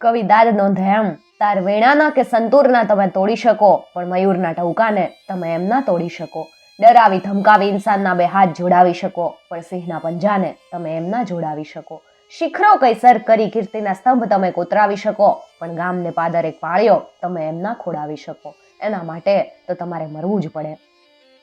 કવિ દાદ નોંધાયમ તાર વેણાના કે સંતૂરના તમે તોડી શકો, પણ મયુરના ટહુકાને તમે એમ ના તોડી શકો. ડરાવી, ધમકાવી, ઇન્સાનના બે હાથ જોડાવી શકો, પણ સિંહના પંજાને તમે એમ ના જોડાવી શકો. શિખરો કઈ સર કરી કીર્તિના સ્તંભ તમે કોતરાવી શકો, પણ ગામને પાદર એક પાળ્યો તમે એમ ના ખોડાવી શકો. એના માટે તો તમારે મરવું જ પડે.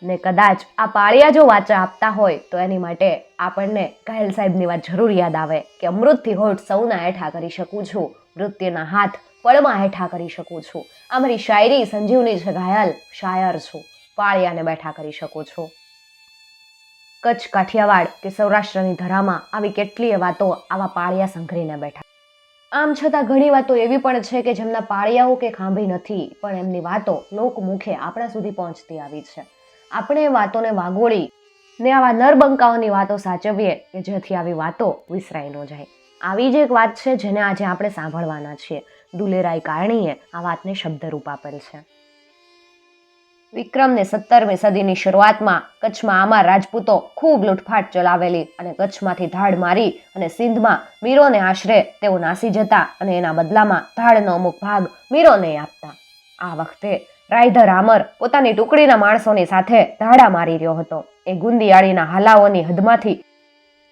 ને કદાચ આ પાળિયા જો વાચા આપતા હોય, તો એની માટે આપણને ઘાયલ સાહેબની વાત જરૂર યાદ આવે કે અમૃતથી હોઠ સૌના એઠા કરી શકું છું. મૃત્યુના હાથ પળમાં હેઠા કરી શકું છું. આ મારી શાયરી સંજીવની છે ઘાયલ શાયર છું. પાળિયાને બેઠા કરી શકું છું. કચ્છ કાઠિયાવાડ કે સૌરાષ્ટ્રની ધરામાં આવી કેટલીય વાતો આવા પાળિયા સંઘરીને બેઠા. આમ છતાં ઘણી વાતો એવી પણ છે કે જેમના પાળિયાઓ કે ખાંભી નથી, પણ એમની વાતો લોકમુખે આપણા સુધી પહોંચતી આવી છે. આપણે એ વાતોને વાગોળી ને આવા નરબંકાઓની વાતો સાચવીએ કે જેથી આવી વાતો વિસરાઈ ન જાય. આવી જ એક વાત છે જેને આજે આપણે સાંભળવાના છીએ. દુલેરાય કારણીએ આ વાતને શબ્દરૂપ આપેલ છે. વિક્રમને સત્તરમી સદીની શરૂઆતમાં કચ્છમાં આમાં રાજપૂતો ખૂબ લૂંટફાટ ચલાવેલી અને કચ્છમાંથી ધાડ મારી અને સિંધમાં મીરોને આશરે તેઓ નાસી જતા અને એના બદલામાં ધાડનો અમુક ભાગ મીરોને આપતા. આ વખતે રાયધર આમર પોતાની ટુકડીના માણસોની સાથે ધાડા મારી રહ્યો હતો. એ ગુંદિયાળીના હાલાઓની હદમાંથી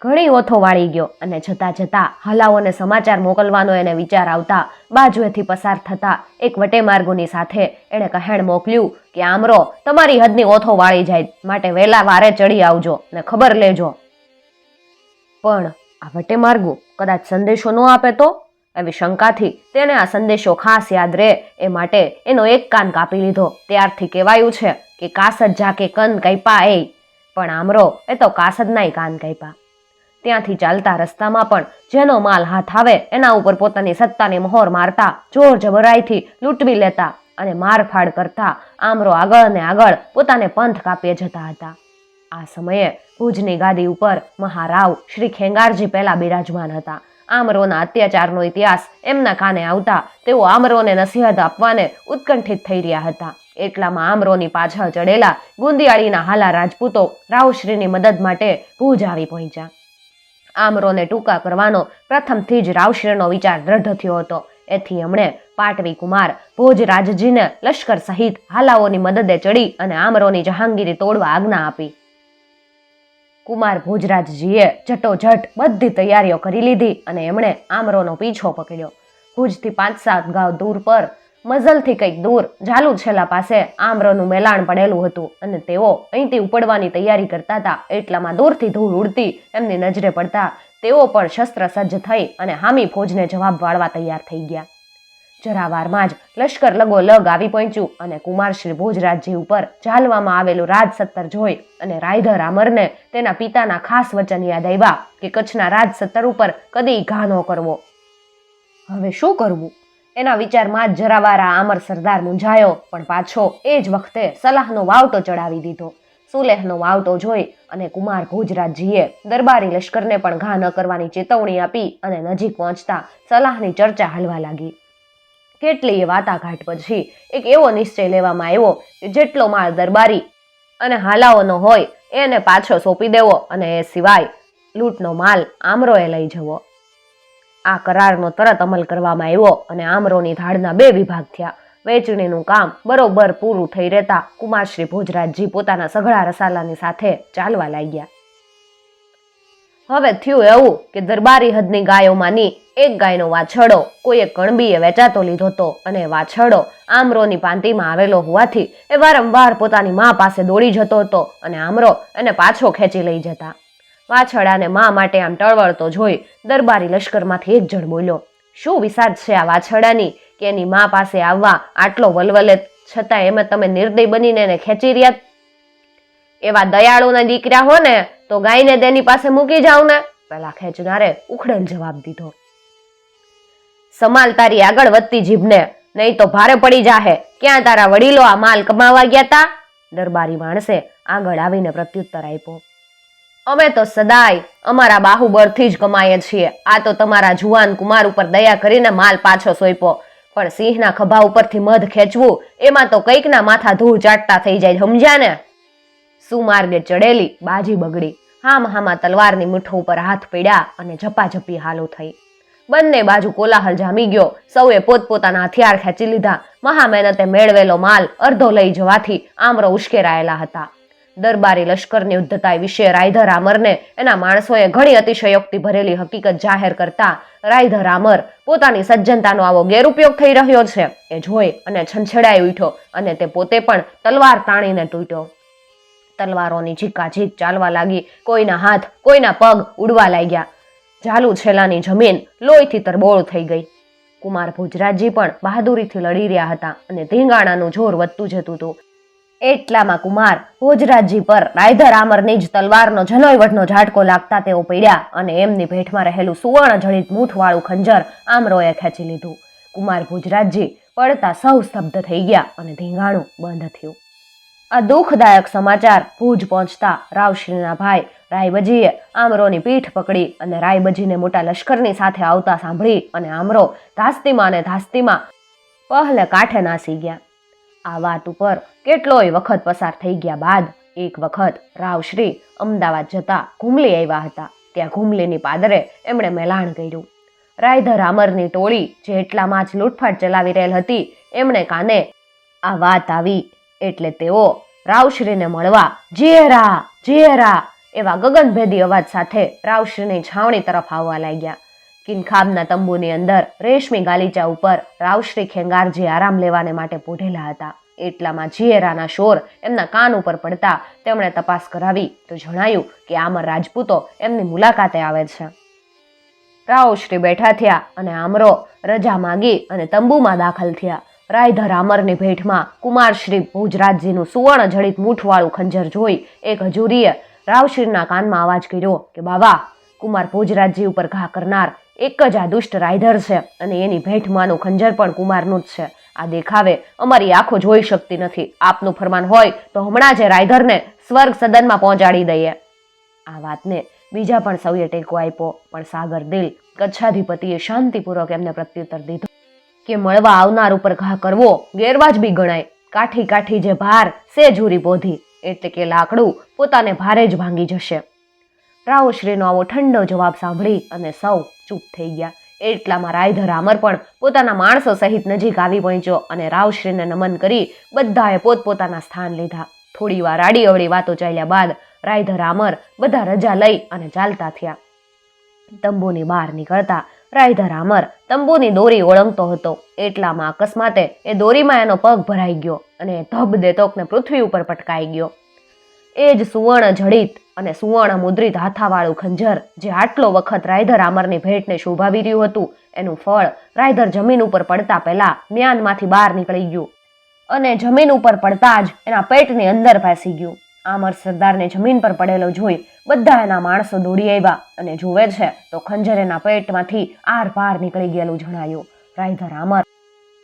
ઘણી ઓથો વાળી ગયો અને જતા જતા હલાઓને સમાચાર મોકલવાનો એને વિચાર આવતા બાજુએથી પસાર થતા એક વટેમાર્ગોની સાથે એણે કહેણ મોકલ્યું કે, આમરો, તમારી હદની ઓથો વાળી જાય, માટે વહેલા વારે ચડી આવજો ને ખબર લેજો. પણ આ વટેમાર્ગો કદાચ સંદેશો ન આપે તો? એવી શંકાથી તેને આ સંદેશો ખાસ યાદ રહે, એ માટે એનો એક કાન કાપી લીધો. ત્યારથી કહેવાયું છે કે, કાસદ જાકે કન કૈપા એ. પણ આમરો, એ તો કાસદનાય કાન કાપ્યા ત્યાંથી ચાલતા રસ્તામાં પણ જેનો માલ હાથ આવે, એના ઉપર પોતાની સત્તાની મહોર મારતા જોર જબરાઈથી લૂંટવી લેતા અને મારફાડ કરતા આમરો આગળ ને આગળ પોતાને પંથ કાપીએ જતા હતા. આ સમયે ભુજની ગાદી ઉપર મહારાવ શ્રી ખેંગારજી પહેલા બિરાજમાન હતા. આમરોના અત્યાચારનો ઇતિહાસ એમના કાને આવતા તેઓ આમરોને નસીહત આપવાને ઉત્કંઠિત થઈ રહ્યા હતા. એટલામાં આમરોની પાછળ ચડેલા ગુંદિયાળીના હાલા રાજપૂતો રાવશ્રીની મદદ માટે ભુજ આવી પહોંચ્યા. આમરોને ટૂંકા કરવાનો પ્રથમથી જ રાવશીરનો વિચાર દ્રઢ થયો હતો. એથી એમણે પાટવી કુમાર ભોજરાજજીને લશ્કર સહિત હાલાઓની મદદે ચડી અને આમરોની જહાંગીરી તોડવા આજ્ઞા આપી. કુમાર ભોજરાજજીએ જટોજટ બધી તૈયારીઓ કરી લીધી અને એમણે આમરોનો પીછો પકડ્યો. ભુજથી પાંચ સાત ગાંવ દૂર પર મઝલથી કંઈક દૂર ઝાલુ છેલા પાસે આમ્રનું મેલાણ પડેલું હતું અને તેઓ અહીંથી ઉપડવાની તૈયારી કરતા હતા. એટલામાં દૂરથી ધૂળ ઉડતી એમની નજરે પડતા તેઓ પણ શસ્ત્ર સજ્જ થઈ અને હામી ફોજને જવાબ વાળવા તૈયાર થઈ ગયા. જરા વારમાં જ લશ્કર લગો લગ આવી પહોંચ્યું અને કુમાર શ્રી ભોજરાજજી ઉપર ઝાલવામાં આવેલું રાજ સત્તર જોઈ અને રાયધર આમરને તેના પિતાના ખાસ વચન યાદ આવ્યા કે કચ્છના રાજ સત્તર ઉપર કદી ઘા ન કરવો. હવે શું કરવું? એના વિચારમાં જરાવારા આમર સરદાર મૂંઝાયો, પણ પાછો એ જ વખતે સલાહનો વાવટો ચડાવી દીધો. સુલેહનો વાવટો જોઈ અને કુમાર ભોજરાજજીએ દરબારી લશ્કરને પણ ઘા ન કરવાની ચેતવણી આપી અને નજીક પહોંચતા સલાહની ચર્ચા હાલવા લાગી. કેટલીય વાટાઘાટ પછી એક એવો નિશ્ચય લેવામાં આવ્યો કે જેટલો માલ દરબારી અને હાલાઓનો હોય એને પાછો સોંપી દેવો અને એ સિવાય લૂંટનો માલ આમરોએ લઈ જવો. આ કરારનો તરત અમલ કરવામાં આવ્યો અને આમરોની ધાડના બે વિભાગ થયા. વેચણીનું કામ બરોબર પૂરું થઈ રહેતા કુમારશ્રી ભોજરાજજી પોતાના સઘળા રસાલાની સાથે ચાલવા લાગ્યા. હવે થયું એવું કે દરબારી હદની ગાયોમાંની એક ગાયનો વાછડો કોઈએ કણબીએ વેચાતો લીધો હતો અને વાછડો આમરોની પાંતીમાં આવેલો હોવાથી એ વારંવાર પોતાની મા પાસે દોડી જતો હતો અને આમરો એને પાછો ખેંચી લઈ જતા. વાછરડાને મા માટે આમ ટળવળતો જોઈ દરબારી લશ્કરમાંથી એક જણ બોલ્યો, શું વિસાદ છે આ વાછડાની કે એની મા પાસે આવવા આટલો વલવલે છતાં એમાં તમે નિર્દય બનીને એને ખેંચી રહ્યા? એવા દયાળુના દીકરા હો ને તો ગાયને તેની પાસે મૂકી જાવ ને. પેલા ખેંચનારે ઉખડેલ જવાબ દીધો, સમાલ તારી આગળ વધતી જીભને, નહીં તો ભારે પડી જાહે. ક્યાં તારા વડીલો આ માલ કમાવા ગયા તા? દરબારી માણસે આગળ આવીને પ્રત્યુત્તર આપ્યો અમે તો સદાય અમારા બાહુબળથી જ કમાઈએ છીએ. આ તો તમારા જુવાન કુમાર ઉપર દયા કરીને માલ પાછો સોંપ્યો. પણ સિંહના ખભા ઉપરથી મધ ખેંચવું, એમાં તો કંઈકના માથા ધૂળ ચાટતા થઈ જાય, સમજ્યા ને? સુમાર્ગે ચડેલી બાજી બગડી. હામ હામા તલવારની મુઠ્ઠો ઉપર હાથ પડ્યા અને ઝપાઝપી હાલો થઈ. બંને બાજુ કોલાહલ જામી ગયો. સૌએ પોતપોતાના હથિયાર ખેંચી લીધા. મહા મહેનતે મેળવેલો માલ અડધો લઈ જવાથી આમરો ઉશ્કેરાયેલા હતા. દરબારી લશ્કરની ઉદ્ધતાઈ વિશે રાયધર રામરને એના માણસોએ ઘણી અતિશયોક્તિ ભરેલી હકીકત જાહેર કરતા રાયધર રામર પોતાની સજ્જનતાનો આવો ગેરઉપયોગ થઈ રહ્યો છે. એ જોઈ અને છંછેડાઈ ઉઠ્યો અને તે પોતે પણ તલવાર તાણીને તૂટ્યો. તલવારોની ઝીકાઝીક ચાલવા લાગી, કોઈના હાથ, કોઈના પગ ઉડવા લાગ્યા. ઝાલુ છેલાની જમીન લોહીથી તરબોળ થઈ ગઈ. કુમાર ભુજરાજી પણ બહાદુરીથી લડી રહ્યા હતા અને ધીંગાણાનું જોર વધતું જતું હતું. એટલામાં કુમાર ભોજરાજી પર રાયધર આમરની જ તલવારનો જનોયવટનો ઝાટકો લાગતા તેઓ પડ્યા અને એમની ભેટમાં રહેલું સુવર્ણ જડિત મૂઠવાળું ખંજર આમરોએ ખેંચી લીધું. કુમાર ભુજરાજી પડતા સૌ સ્તબ્ધ થઈ ગયા અને ધીંગાણું બંધ થયું. આ દુઃખદાયક સમાચાર ભુજ પહોંચતા રાવશ્રીના ભાઈ રાયબજીએ આમરોની પીઠ પકડી અને રાયબજીને મોટા લશ્કરની સાથે આવતા સાંભળી અને આમરો ધાસ્તીમાં અને ધાસ્તીમાં પહેલે કાંઠે નાસી ગયા. આ વાત ઉપર કેટલોય વખત પસાર થઈ ગયા બાદ એક વખત રાવશ્રી અમદાવાદ જતા ઘુમલી આવ્યા હતા. ત્યાં ઘુમલીની પાદરે એમણે મેલાણ કર્યું. રાયધર આમરની ટોળી જે એટલામાં જ લૂંટફાટ ચલાવી રહેલ હતી, એમણે કાને આ વાત આવી એટલે તેઓ રાવશ્રીને મળવા, જેરા જેરા, એવા ગગનભેદી અવાજ સાથે રાવશ્રીની છાવણી તરફ આવવા લાગ્યા. કિનખાબના તંબુની અંદર રેશમી ગાલીચા ઉપર રાવશ્રી ખેંગારજી આરામ લેવાને માટે પોઢેલા હતા. એટલામાં જીએરાના શોર એમના કાન ઉપર પડતા તેમણે તપાસ કરાવી તો જણાયું કે આમર રાજપૂતો એમની મુલાકાતે આવે છે. રાવશ્રી બેઠા થયા અને આમરો રજા માગી અને તંબુમાં દાખલ થયા. રાયધર આમરની ભેટમાં કુમારશ્રી ભુજરાજજીનું સુવર્ણ જડિત મૂઠવાળું ખંજર જોઈ એક હજુરીએ રાવશ્રીના કાનમાં અવાજ કર્યો કે બાબા કુમાર ભોજરાજજી ઉપર ઘા કરનાર એક જ આ દુષ્ટ રાયધર છે અને એની ભેટમાંનું ખંજર પણ કુમારનું જ છે. આ દેખાવે અમારી આંખો જોઈ શકતી નથી. આપનું ફરમાન હોય તો હમણાં જ એ રાયધરને સ્વર્ગ સદનમાં પહોંચાડી દઈએ. આ વાતને બીજા પણ સૌએ ટેકો આપ્યો, પણ સાગર દિલ કચ્છાધિપતિએ શાંતિપૂર્વક એમને પ્રત્યુત્તર દીધો કે મળવા આવનાર ઉપર ઘા કરવો ગેરવાજબી ગણાય. કાઠી કાઠી જે ભાર સે જુરી બોધી, એટલે કે લાકડું પોતાને ભારે જ ભાંગી જશે. રાવશ્રીનો આવો ઠંડો જવાબ સાંભળી અને સૌ ચૂપ થઈ ગયા. એટલામાં રાયધર આમર પણ પોતાના માણસો સહિત નજીક આવી પહોંચ્યો અને રાવશ્રીને નમન કરી બધાએ પોતપોતાના સ્થાન લીધા. થોડી વાર આડી અવળી વાતો ચાલ્યા બાદ રાયધર આમર બધા રજા લઈ અને ચાલતા થયા. તંબુની બહાર નીકળતા રાયધર આમર તંબુની દોરી ઓળંગતો હતો. એટલામાં અકસ્માતે એ દોરીમાં એનો પગ ભરાઈ ગયો અને ધબ દેતોકને પૃથ્વી ઉપર પટકાઈ ગયો. એ જ સુવર્ણ જડિત અને સુવર્ણ મુદ્રિત હાથાવાળું ખંજર, જે આટલો વખત રાયધર આમરની ભેટને શોભાવી રહ્યું હતું, એનું ફળ રાયધર જમીન ઉપર પડતા પહેલા મ્યાનમાંથી બહાર નીકળી ગયું. અને જમીન ઉપર પડતા જ એના પેટની અંદર ભાસી ગયું. આમર સરદારને જમીન પર પડેલો જોઈ બધા એના માણસો દોડી આવ્યા અને જોવે છે તો ખંજર એના પેટમાંથી આર પાર નીકળી ગયેલું જણાયું. રાયધર આમર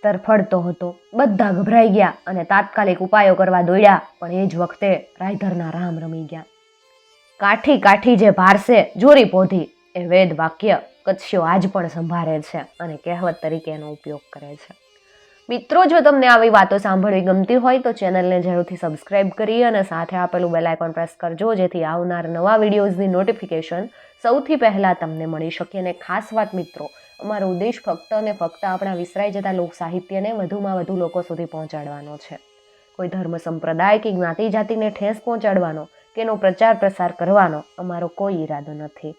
તરફડતો હતો. બધા ગભરાઈ ગયા અને તાત્કાલિક ઉપાયો કરવા દોડ્યા, પણ એ જ વખતે રાયધરના રામ રમી ગયા. કાઠી કાઠી જે ભારસે જોરી પોધી, એ વેદ વાક્ય કચ્છીઓ આજ પણ સંભાળે છે અને કહેવત તરીકે એનો ઉપયોગ કરે છે. મિત્રો, જો તમને આવી વાતો સાંભળવી ગમતી હોય, તો ચેનલને જરૂરથી સબસ્ક્રાઇબ કરી અને સાથે આપેલું બેલ આઇકોન પ્રેસ કરજો, જેથી આવનાર નવા વિડીયોઝની નોટિફિકેશન સૌથી પહેલાં તમને મળી શકે. અને ખાસ વાત, મિત્રો, અમારો ઉદ્દેશ ફક્ત અને ફક્ત આપણા વિસરાઈ જતા લોક સાહિત્યને વધુમાં વધુ લોકો સુધી પહોંચાડવાનો છે. કોઈ ધર્મ સંપ્રદાય કે જ્ઞાતિ જાતિને ઠેસ પહોંચાડવાનો એનો પ્રચાર પ્રસાર કરવાનો અમારો કોઈ ઈરાદો નથી.